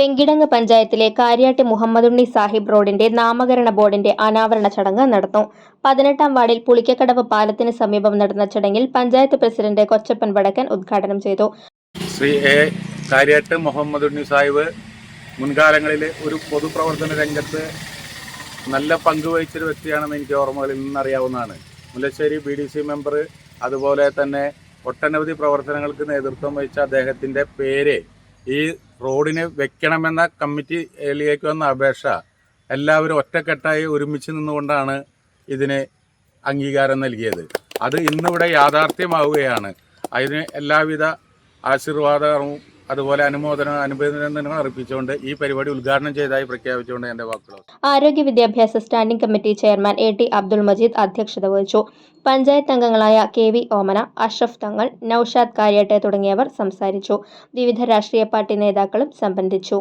വെങ്കിടങ്ങ് പഞ്ചായത്തിലെ കാര്യാട്ട് മുഹമ്മദുണ്ണി സാഹിബ് റോഡിന്റെ നാമകരണ ബോർഡിന്റെ അനാവരണ ചടങ്ങ് നടന്നു. പതിനെട്ടാം വാർഡിൽ പുളിക്കക്കടവ് പാലത്തിന് സമീപം നടന്ന ചടങ്ങിൽ പഞ്ചായത്ത് പ്രസിഡന്റ് കൊച്ചപ്പൻ വടക്കൻ ഉദ്ഘാടനം ചെയ്തു. ശ്രീ എ കാര്യാട്ട് മുഹമ്മദ് ഉണ്ണി സാഹിബ് മുൻകാലങ്ങളിൽ ഒരു പൊതുപ്രവർത്തന രംഗത്ത് നല്ല പങ്കുവഹിച്ചൊരു വ്യക്തിയാണെന്ന് എനിക്ക് ഓർമ്മകളിൽ നിന്നറിയാവുന്നതാണ് Mullassery B D C member അതുപോലെ തന്നെ ഒട്ടനവധി പ്രവർത്തനങ്ങൾക്ക് നേതൃത്വം വഹിച്ച അദ്ദേഹത്തിന്റെ പേര് ഈ റോഡിന് വെക്കണമെന്ന കമ്മിറ്റിയിലേക്ക് വന്ന അപേക്ഷ എല്ലാവരും ഒറ്റക്കെട്ടായി ഒരുമിച്ച് നിന്നുകൊണ്ടാണ് ഇതിന് അംഗീകാരം നൽകിയത്. അത് ഇന്നിവിടെ യാഥാർത്ഥ്യമാവുകയാണ്. അതിന് എല്ലാവിധ ആശീർവാദവും അതുപോലെ അനുമോദന അനുബന്ധനങ്ങൾ അർപ്പിച്ചുകൊണ്ട് ഈ പരിപാടി ഉദ്ഘാടനം ചെയ്തായി പ്രഖ്യാപിച്ചുകൊണ്ട് എന്റെ വാക്കുകൾ ആരോഗ്യ വിദ്യാഭ്യാസ standing committee chairman A T Abdul Majeed അധ്യക്ഷത വഹിച്ചു. പഞ്ചായത്ത് അംഗങ്ങളായ കെ വി ഓമന അഷ്റഫ് തങ്ങൾ നൌഷാദ് കാര്യാട്ടെ തുടങ്ങിയവർ സംസാരിച്ചു. വിവിധ രാഷ്ട്രീയ പാർട്ടി നേതാക്കളും സംബന്ധിച്ചു.